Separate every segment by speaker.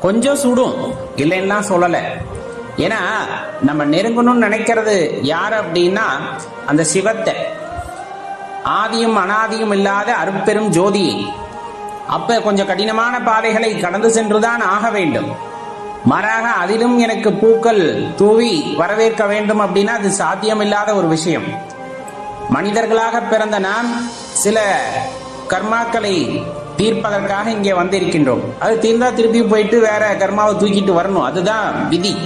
Speaker 1: கொஞ்சம் சுடும். இல்லைன்னா சொல்லலை. ஏன்னா நம்ம நெருங்கணும்னு நினைக்கிறது யார் அப்படின்னா அந்த சிவத்தை. ஆதியும் அனாதியும் இல்லாத அருப்பெரும் ஜோதியை அப்ப கொஞ்சம் கடினமான பாதைகளை கடந்து சென்றுதான் ஆக வேண்டும். மாறாக அதிலும் எனக்கு பூக்கள் தூவி வரவேற்க வேண்டும் அப்படின்னா அது சாத்தியமில்லாத ஒரு விஷயம். மனிதர்களாக பிறந்த நான் சில கர்மாக்களை தீர்ப்பதற்காக இங்கே வந்திருக்கின்றோம். அது தீர்ந்தா திருப்பி போயிட்டு வேற கர்மாவை தூக்கிட்டு வரணும். அதுதான் விதி.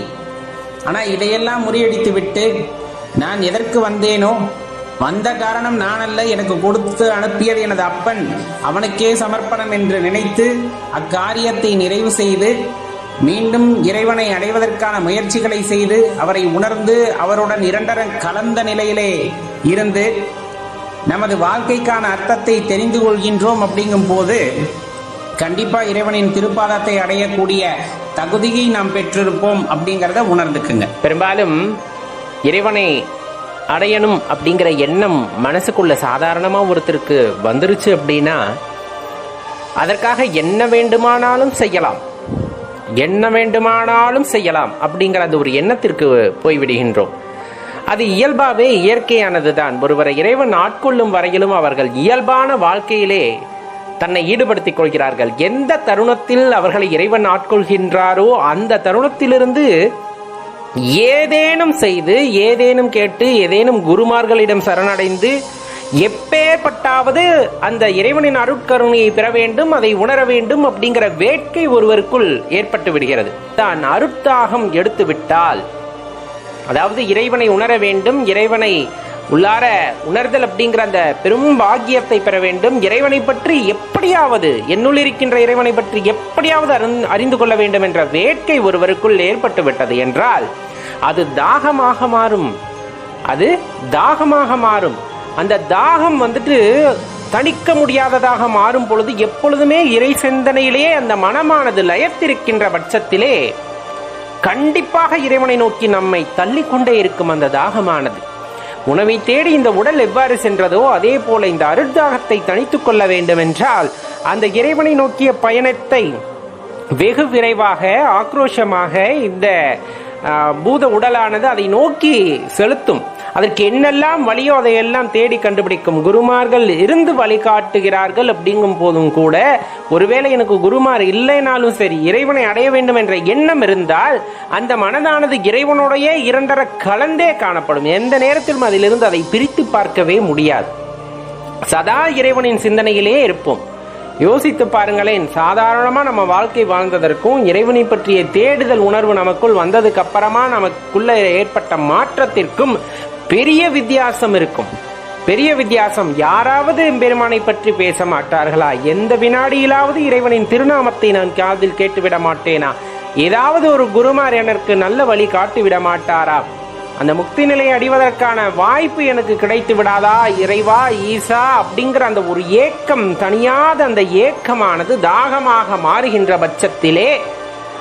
Speaker 1: ஆனா இதையெல்லாம் முறியடித்து விட்டு நான் எதற்கு வந்தேனோ? வந்த காரணம் நான் அல்ல எனக்கு கொடுத்து அனுப்பியது எனது அப்பன். அவனுக்கே சமர்ப்பணம் என்று நினைத்து அக்காரியத்தை நிறைவு செய்து மீண்டும் இறைவனை அடைவதற்கான முயற்சிகளை செய்து அவரை உணர்ந்து அவருடன் இரண்டர கலந்த நிலையிலே இருந்து நமது வாழ்க்கைக்கான அர்த்தத்தை தெரிந்து கொள்கின்றோம் அப்படிங்கும் போது கண்டிப்பாக இறைவனின் திருப்பாதத்தை அடையக்கூடிய தகுதியை நாம் பெற்றிருப்போம் அப்படிங்கிறத உணர்ந்துக்குங்க.
Speaker 2: பெரும்பாலும் இறைவனை அடையணும் அப்படிங்கிற எண்ணம் மனசுக்குள்ள சாதாரணமாக ஒருத்தருக்கு வந்துருச்சு அப்படின்னா அதற்காக என்ன வேண்டுமானாலும் செய்யலாம். என்ன வேண்டுமானாலும் செய்யலாம் அப்படிங்கிற அந்த ஒரு எண்ணத்திற்கு போய்விடுகின்றோம். அது இயல்பாகவே இயற்கையானது தான் ஒருவரை இறைவன் ஆட்கொள்ளும் வரையிலும் அவர்கள் இயல்பான வாழ்க்கையிலே தன்னை ஈடுபடுத்திக் கொள்கிறார்கள். எந்த தருணத்தில் அவர்களை இறைவன் ஆட்கொள்கின்றாரோ அந்த தருணத்திலிருந்து ஏதேனும் செய்து ஏதேனும் கேட்டு ஏதேனும் குருமார்களிடம் சரணடைந்து எப்பேற்பட்டாவது அந்த இறைவனின் அருட்கருணையை பெற வேண்டும் அதை உணர வேண்டும் அப்படிங்கிற வேட்கை ஒருவருக்குள் ஏற்பட்டு விடுகிறது. தான் அருட்தாகம் எடுத்துவிட்டால் அதாவது இறைவனை உணர வேண்டும் இறைவனை உள்ளார உணர்தல் அப்படிங்கிற அந்த பெரும் பாக்கியத்தை பெற வேண்டும். இறைவனை பற்றி எப்படியாவது என்னுள் இருக்கின்ற இறைவனை பற்றி எப்படியாவது அறிந்து- அறிந்து கொள்ள வேண்டும் என்ற வேட்கை ஒருவருக்குள் ஏற்பட்டு விட்டது என்றால் அது தாகமாக மாறும். அது தாகமாக மாறும். அந்த தாகம் வந்துட்டு தணிக்க முடியாததாக மாறும் பொழுது எப்பொழுதுமே இறை சிந்தனையிலேயே அந்த மனமானது லயத்திருக்கின்ற பட்சத்திலே கண்டிப்பாக இறைவனை நோக்கி நம்மை தள்ளிக்கொண்டே இருக்கும் அந்த தாகமானது. உணவை தேடி இந்த உடல் எவ்வாறு சென்றதோ அதே போல இந்த அருட்தாகத்தை தணித்துக் கொள்ள வேண்டுமென்றால் அந்த இறைவனை நோக்கிய பயணத்தை வெகு விரைவாக ஆக்ரோஷமாக இந்த பூத உடலானது அதை நோக்கி செலுத்தும். அதற்கு என்னெல்லாம் வழியோ அதையெல்லாம் தேடி கண்டுபிடிக்கும் குருமார்கள் இருந்து வழிகாட்டுகிறார்கள் அப்படிங்கும் போதும் கூட ஒருவேளை எனக்கு குருமார் இல்லைனாலும் சரி இறைவனை அடைய வேண்டும் என்ற எண்ணம் இருந்தால் அந்த மனதானது இறைவனுடைய இரண்டர கலந்தே காணப்படும். எந்த நேரத்திலும் அதிலிருந்து அதை பிரித்து பார்க்கவே முடியாது. சதா இறைவனின் சிந்தனையிலே இருப்போம். யோசித்து பாருங்களேன் சாதாரணமா நம்ம வாழ்க்கை வாழ்ந்ததற்கும் இறைவனை பற்றிய தேடுதல் உணர்வு நமக்குள் வந்ததுக்கு அப்புறமா நமக்குள்ள ஏற்பட்ட மாற்றத்திற்கும் பெரிய வித்தியாசம் இருக்கும். பெரிய வித்தியாசம் யாராவது எம்பெருமானை பற்றி பேச மாட்டார்களா? எந்த வினாடியிலாவது இறைவனின் திருநாமத்தை நான் காதில் கேட்டுவிட மாட்டேனா? ஏதாவது ஒரு குருமார் எனக்கு நல்ல வழி காட்டி விட மாட்டாரா? அந்த முக்தி நிலையை அடைவதற்கான வாய்ப்பு எனக்கு கிடைத்து விடாதா? இறைவா ஈசா அப்படிங்கிற அந்த ஒரு ஏக்கம் தனியாத அந்த ஏக்கமானது தாகமாக மாறுகின்ற பட்சத்திலே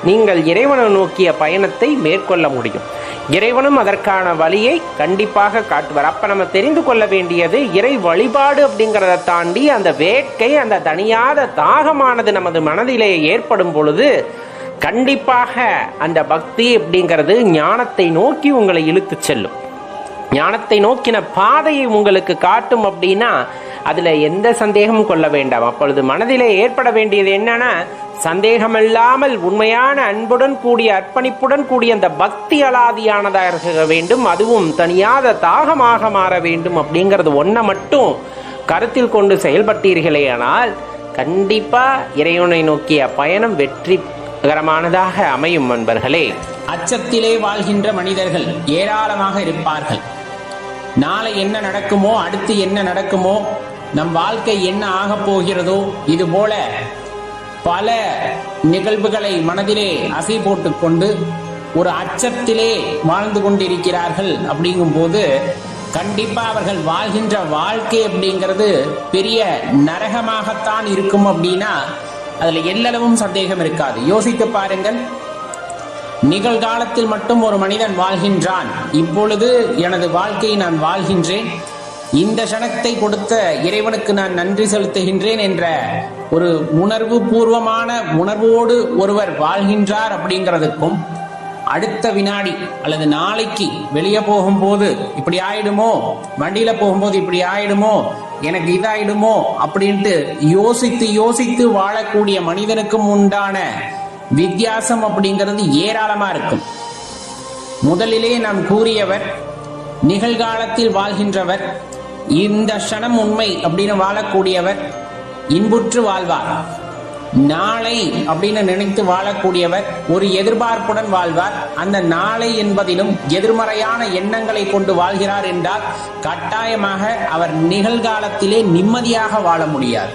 Speaker 2: நீங்கள் இறைவனை நோக்கிய பயணத்தை மேற்கொள்ள முடியும். இறைவனும் அதற்கான வழியை கண்டிப்பாக காட்டுவார். அப்ப நம்ம தெரிந்து கொள்ள வேண்டியது இறை வழிபாடு அப்படிங்கிறத தாண்டி அந்த வேட்கை அந்த தனியாத தாகமானது நமது மனதிலே ஏற்படும் பொழுது கண்டிப்பாக அந்த பக்தி அப்படிங்கிறது ஞானத்தை நோக்கி உங்களை இழுத்துச் செல்லும். ஞானத்தை நோக்கின பாதையை உங்களுக்கு காட்டும் அப்படின்னா அதுல எந்த சந்தேகமும் கொள்ள வேண்டாம். அப்பொழுது மனதிலே ஏற்பட வேண்டியது என்னன்னா சந்தேகமில்லாமல் உண்மையான அன்புடன் கூடிய அர்ப்பணிப்புடன் கூடிய அந்த பக்தி அலாதியானதாக இருக்க வேண்டும் அதுவும் தனியாத தாகமாக மாற வேண்டும் அப்படிங்கிறது ஒன்றை மட்டும் கருத்தில் கொண்டு செயல்பட்டீர்களேயானால் கண்டிப்பாக இறைவனை நோக்கிய பயணம் வெற்றிகரமானதாக அமையும் நண்பர்களே.
Speaker 1: அச்சத்திலே வாழ்கின்ற மனிதர்கள் ஏராளமாக இருப்பார்கள். நாளை என்ன நடக்குமோ அடுத்து என்ன நடக்குமோ நம் வாழ்க்கை என்ன ஆகப் போகிறதோ இது போல பல நிகழ்வுகளை மனதிலே அசை போட்டுக்கொண்டு ஒரு அச்சத்திலே வாழ்ந்து கொண்டிருக்கிறார்கள் அப்படிங்கும்போது கண்டிப்பா அவர்கள் வாழ்கின்ற வாழ்க்கை அப்படிங்கிறது பெரிய நரகமாகத்தான் இருக்கும் அப்படின்னா அதுல எல்லளவும் சந்தேகம் இருக்காது. யோசித்து பாருங்கள். நிகழ்காலத்தில் மட்டும் ஒரு மனிதன் வாழ்கின்றான். இப்பொழுது எனது வாழ்க்கையை நான் வாழ்கின்றேன்.
Speaker 3: இந்த க்ஷணத்தை கொடுத்த இறைவனுக்கு நான் நன்றி செலுத்துகின்றேன் என்ற ஒரு உணர்வு பூர்வமான உணர்வோடு ஒருவர் வாழ்கின்றார் அப்படிங்கிறதுக்கும் அடுத்த வினாடி அல்லது நாளைக்கு வெளியே போகும்போது இப்படி ஆயிடுமோ? வண்டியில போகும்போது இப்படி ஆயிடுமோ? எனக்கு இதாயிடுமோ? அப்படின்ட்டு யோசித்து யோசித்து வாழக்கூடிய மனிதனுக்கும் உண்டான வித்தியாசம் அப்படிங்கிறது ஏராளமா இருக்கும். முதலிலே நாம் கூறியவர் நிகழ்காலத்தில் வாழ்கின்றவர் இந்த க்ஷணம் உண்மை அப்படின்னு வாழக்கூடியவர் இன்புற்று வாழ்வார். நாளை அப்படின்னு நினைத்து வாழக்கூடியவர் ஒரு எதிர்பார்ப்புடன் வாழ்வார். அந்த நாளை என்பதிலும் எதிர்மறையான எண்ணங்களை கொண்டு வாழ்கிறார் என்றால் கட்டாயமாக அவர் நிகழ்காலத்திலே நிம்மதியாக வாழ முடியாது.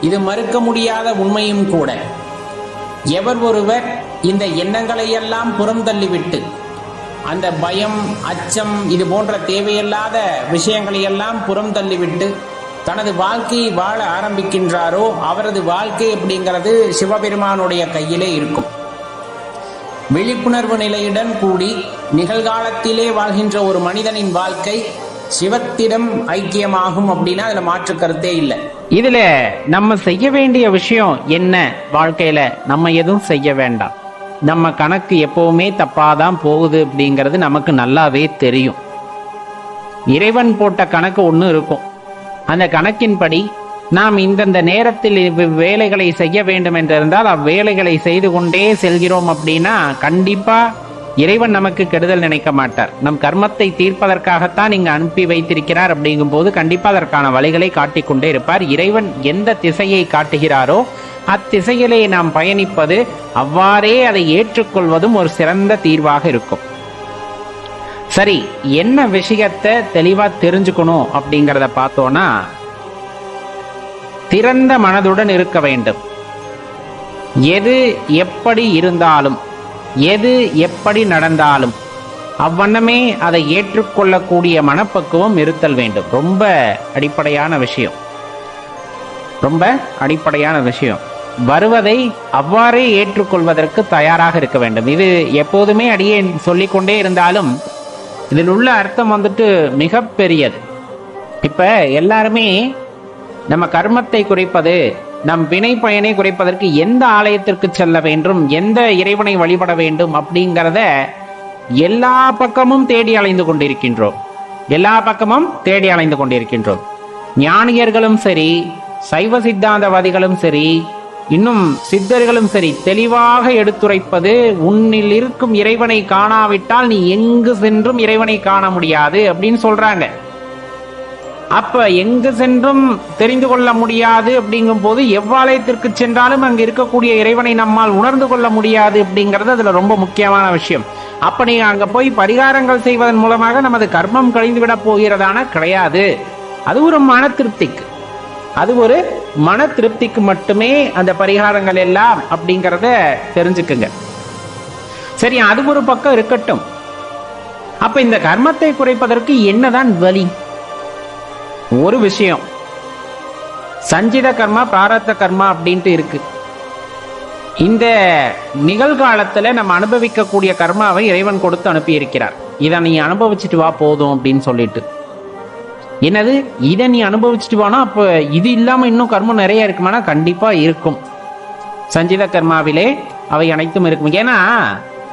Speaker 3: இது மறுக்க முடியாத உண்மையும் கூட. எவர் ஒருவர் இந்த எண்ணங்களையெல்லாம் புறம் தள்ளிவிட்டு அந்த பயம் அச்சம் இது போன்ற தேவையில்லாத விஷயங்களை எல்லாம் புறம் தள்ளிவிட்டு தனது வாழ்க்கையை வாழ ஆரம்பிக்கின்றாரோ அவரது வாழ்க்கை அப்படிங்கிறது சிவபெருமானுடைய கையிலே இருக்கும். விழிப்புணர்வு நிலையுடன் கூடி நிகழ்காலத்திலே வாழ்கின்ற ஒரு மனிதனின் வாழ்க்கை சிவத்திடம் ஐக்கியமாகும் அப்படின்னா அதுல மாற்று கருத்தே இல்லை.
Speaker 1: இதுல நம்ம செய்ய வேண்டிய விஷயம் என்ன வாழ்க்கையில? நம்ம எதுவும் செய்ய வேண்டாம். நம்ம கணக்கு எப்பவுமே தப்பாதான் போகுது அப்படிங்கிறது நமக்கு நல்லாவே தெரியும். இறைவன் போட்ட கணக்கு ஒன்று இருக்கும். அந்த கணக்கின்படி நாம் இந்தந்த நேரத்தில் வேலைகளை செய்ய வேண்டும் என்றிருந்தால் அவ்வேலைகளை செய்து கொண்டே செல்கிறோம் அப்படின்னா கண்டிப்பாக இறைவன் நமக்கு கெடுதல் நினைக்க மாட்டார். நம் கர்மத்தை தீர்ப்பதற்காகத்தான் இங்கு அனுப்பி வைத்திருக்கிறார் அப்படிங்கும்போது கண்டிப்பாக அதற்கான வழிகளை காட்டிக்கொண்டே இருப்பார். இறைவன் எந்த திசையை காட்டுகிறாரோ அத்திசையிலே நாம் பயணிப்பது அவ்வாறே அதை ஏற்றுக்கொள்வதும் ஒரு சிறந்த தீர்வாக இருக்கும். சரி என்ன விஷயத்தை தெளிவா தெரிஞ்சுக்கணும் அப்படிங்கிறத பார்த்தோம்னா திறந்த மனதுடன் இருக்க வேண்டும். எது எப்படி இருந்தாலும் எது எப்படி நடந்தாலும் அவ்வண்ணமே அதை ஏற்றுக்கொள்ளக்கூடிய மனப்பக்குவம் இருத்தல் வேண்டும். ரொம்ப அடிப்படையான விஷயம். ரொம்ப அடிப்படையான விஷயம். வருவதை அவ்வாறே ஏற்றுக்கொள்வதற்கு தயாராக இருக்க வேண்டும். இது எப்போதுமே அடியே சொல்லிக்கொண்டே இருந்தாலும் இதில் உள்ள அர்த்தம் வந்துட்டு மிகப்பெரியது இப்போ எல்லாருமே நம்ம கர்மத்தை குறைப்பது நம் வினை பயனை குறைப்பதற்கு எந்த ஆலயத்திற்கு செல்ல வேண்டும் எந்த இறைவனை வழிபட வேண்டும் அப்படிங்கிறத எல்லா பக்கமும் தேடி அலைந்து கொண்டிருக்கின்றோம். எல்லா பக்கமும் தேடி அலைந்து கொண்டிருக்கின்றோம். ஞானியர்களும் சரி சைவ சித்தாந்தவாதிகளும் சரி இன்னும் சித்தர்களும் சரி தெளிவாக எடுத்துரைப்பது உன்னில் இருக்கும் இறைவனை காணாவிட்டால் நீ எங்கு சென்றும் இறைவனை காண முடியாது அப்படின்னு சொல்றாங்க. அப்ப எங்கு சென்றும் தெரிந்து கொள்ள முடியாது அப்படிங்கும் போது எவ்வாலயத்திற்கு சென்றாலும் அங்கு இருக்கக்கூடிய இறைவனை நம்மால் உணர்ந்து கொள்ள முடியாது அப்படிங்கிறது அதுல ரொம்ப முக்கியமான விஷயம். அப்ப நீங்க அங்க போய் பரிகாரங்கள் செய்வதன் மூலமாக நமது கர்மம் கழிந்து விட போகிறதான கிடையாது. அது ஒரு மன திருப்திக்கு. அது ஒரு மன திருப்திக்கு மட்டுமே அந்த பரிகாரங்கள் எல்லாம் அப்படிங்கிறத தெரிஞ்சுக்குங்க. சரி அது ஒரு பக்கம் இருக்கட்டும். அப்ப இந்த கர்மத்தை குறைப்பதற்கு என்னதான் வழி? ஒரு விஷயம். சஞ்சித கர்மா பிராரத்த கர்மா அப்படின்ட்டு இருக்கு. இந்த நிகழ்காலத்துல நம்ம அனுபவிக்கக்கூடிய கர்மாவை இறைவன் கொடுத்து அனுப்பி இருக்கிறார் இதை நீ அனுபவிச்சுட்டு வா போதும் அப்படின்னு சொல்லிட்டு. என்னது? இதை நீ அனுபவிச்சுட்டு வானா? அப்ப இது இல்லாம இன்னும் கர்மம் நிறைய இருக்குமானா? கண்டிப்பா இருக்கும். சஞ்சித கர்மாவிலே அவை அனைத்தும் இருக்கும். ஏன்னா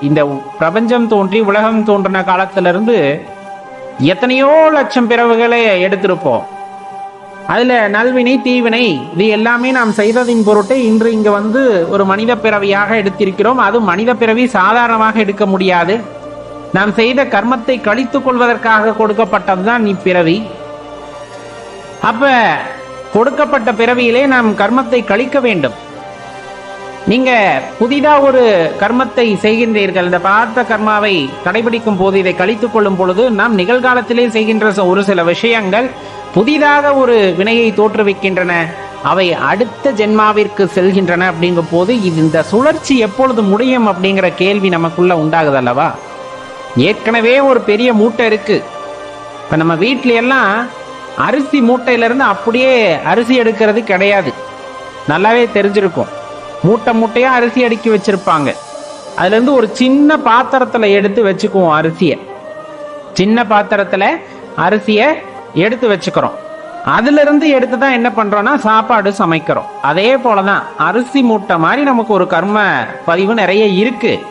Speaker 1: இந்த பிரபஞ்சம் தோன்றி உலகம் தோன்றின காலத்திலிருந்து எத்தனையோ லட்சம் பிறவுகளை எடுத்திருப்போம். அதுல நல்வினை தீவினை இது எல்லாமே நாம் செய்ததின் பொருட்டு இன்று இங்க வந்து ஒரு மனித பிறவியாக எடுத்திருக்கிறோம். அது மனித பிறவி சாதாரணமாக எடுக்க முடியாது. நாம் செய்த கர்மத்தை கழித்துக் கொள்வதற்காக கொடுக்கப்பட்டதுதான் இப்பிறவி. அப்ப கொடுக்கப்பட்ட பிறவியிலே நாம் கர்மத்தை கழிக்க வேண்டும். நீங்க புதிதா ஒரு கர்மத்தை செய்கின்றீர்கள். இந்த பார்த்த கர்மாவை கடைபிடிக்கும் போது இதை கழித்துக் கொள்ளும் பொழுது நாம் நிகழ்காலத்திலே செய்கின்ற ச- ஒரு சில விஷயங்கள் புதிதாக ஒரு வினையை தோற்றுவிக்கின்றன. அவை அடுத்த ஜென்மாவிற்கு செல்கின்றன அப்படிங்கும் போது இந்த சுழற்சி எப்பொழுது முடியும் அப்படிங்கிற கேள்வி நமக்குள்ள உண்டாகுது அல்லவா ஏற்கனவே ஒரு பெரிய மூட்டை இருக்கு. இப்ப நம்ம வீட்டில எல்லாம் அரிசி மூட்டையில இருந்து அப்படியே அரிசி எடுக்கிறது கிடையாது. நல்லாவே தெரிஞ்சிருக்கும். மூட்டை மூட்டையாக அரிசி அடுக்கி வச்சுருப்பாங்க. அதுலேருந்து ஒரு சின்ன பாத்திரத்தில் எடுத்து வச்சுக்குவோம் அரிசியை. சின்ன பாத்திரத்தில் அரிசியை எடுத்து வச்சுக்கிறோம். அதுலேருந்து எடுத்து தான் என்ன பண்ணுறோன்னா சாப்பாடு சமைக்கிறோம். அதே போலதான் அரிசி மூட்டை மாதிரி நமக்கு ஒரு கர்ம பதிவு நிறைய இருக்குது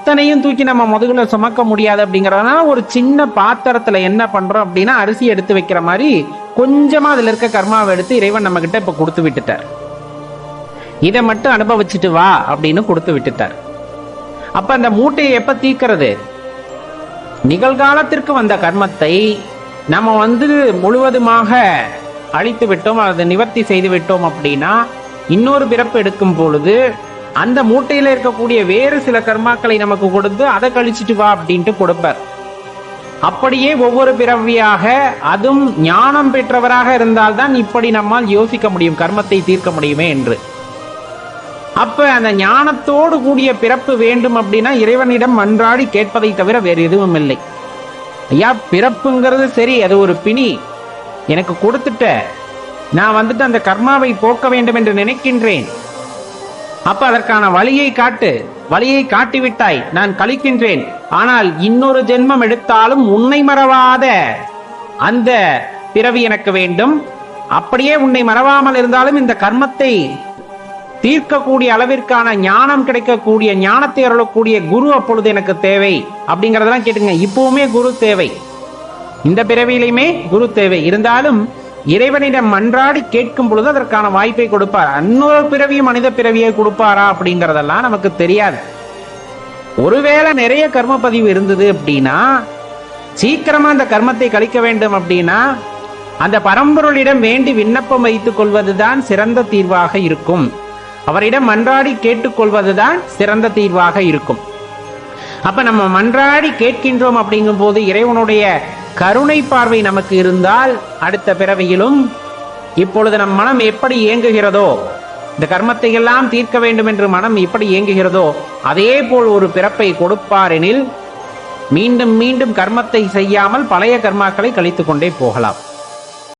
Speaker 1: அத்தனையும் தூக்கி நம்ம முதுகுல சுமக்க முடியாது அப்படிங்கறதுனால ஒரு சின்ன பாத்திரத்துல என்ன பண்றோம் அப்படின்னா அரிசி எடுத்து வைக்கிற மாதிரி கொஞ்சமா அதுல இருக்க கர்மாவை எடுத்து இறைவன் நம்ம கிட்ட இப்ப கொடுத்து விட்டுட்டார். இதை மட்டும் அனுபவிச்சுட்டு வா அப்படின்னு கொடுத்து விட்டுட்டார். அப்ப அந்த மூட்டையை எப்ப தீக்கிறது நிகழ்காலத்திற்கு வந்த கர்மத்தை நம்ம வந்து முழுவதுமாக அழித்து விட்டோம் அதை நிவர்த்தி செய்து விட்டோம் அப்படின்னா இன்னொரு பிறப்பு எடுக்கும் பொழுது அந்த மூட்டையில இருக்கக்கூடிய வேறு சில கர்மாக்களை நமக்கு கொடுத்து அதை கழிச்சிட்டு வா அப்படின்ட்டு கொடுப்பார். அப்படியே ஒவ்வொரு பிறவியாக அதுவும் ஞானம் பெற்றவராக இருந்தால்தான் இப்படி நம்மால் யோசிக்க முடியும் கர்மத்தை தீர்க்க முடியுமே என்று. அப்ப அந்த ஞானத்தோடு கூடிய பிறப்பு வேண்டும் அப்படின்னா இறைவனிடம் மன்றாடி கேட்பதை தவிர வேறு எதுவும் இல்லை. ஐயா பிறப்புங்கிறது சரி அது ஒரு பிணி. எனக்கு கொடுத்துட்ட. நான் வந்துட்டு அந்த கர்மாவை போக்க வேண்டும் என்று நினைக்கின்றேன். அப்ப அதற்கான வழியை காட்டு. வழியை காட்டிவிட்டாய் நான் கழிக்கின்றேன். ஆனால் இன்னொரு ஜென்மம் எடுத்தாலும் உன்னை மறவாத. அந்த பிறவி எனக்கு வேண்டும். அப்படியே உன்னை மறவாமல் இருந்தாலும் இந்த கர்மத்தை தீர்க்கக்கூடிய அளவிற்கான ஞானம் கிடைக்கக்கூடிய ஞானத்தை அருளக்கூடிய குரு அப்பொழுது எனக்கு தேவை. அப்படிங்கறதெல்லாம் கேட்டுங்க இப்பவுமே குரு தேவை. இந்த பிறவியிலுமே குரு தேவை. இருந்தாலும் இறைவனிடம் மன்றாடி கேட்கும் பொழுது அதற்கான வாய்ப்பை கொடுப்பார். இன்னொரு பிறவியும் மனித பிறவியை கொடுப்பாரா அப்படிங்கறதெல்லாம் நமக்கு தெரியாது. ஒருவேளை நிறைய கர்ம பதிவு இருந்தது அப்படின்னா சீக்கிரமா அந்த கர்மத்தை கழிக்க வேண்டும் அப்படின்னா அந்த பரம்பொருளிடம் வேண்டி விண்ணப்பம் வைத்துக் கொள்வதுதான் சிறந்த தீர்வாக இருக்கும். அவரிடம் மன்றாடி கேட்டுக்கொள்வதுதான் சிறந்த தீர்வாக இருக்கும். அப்ப நம்ம மன்றாடி கேட்கின்றோம் அப்படிங்கும் போது இறைவனுடைய கருணை பார்வை நமக்கு இருந்தால் அடுத்த பிறவியிலும் இப்பொழுது நம் மனம் எப்படி இயங்குகிறதோ இந்த கர்மத்தை எல்லாம் தீர்க்க வேண்டும் என்று மனம் எப்படி இயங்குகிறதோ அதே போல் ஒரு பிறப்பை கொடுப்பாரெனில் மீண்டும் மீண்டும் கர்மத்தை செய்யாமல் பழைய கர்மாக்களை கழித்துக்கொண்டே போகலாம்.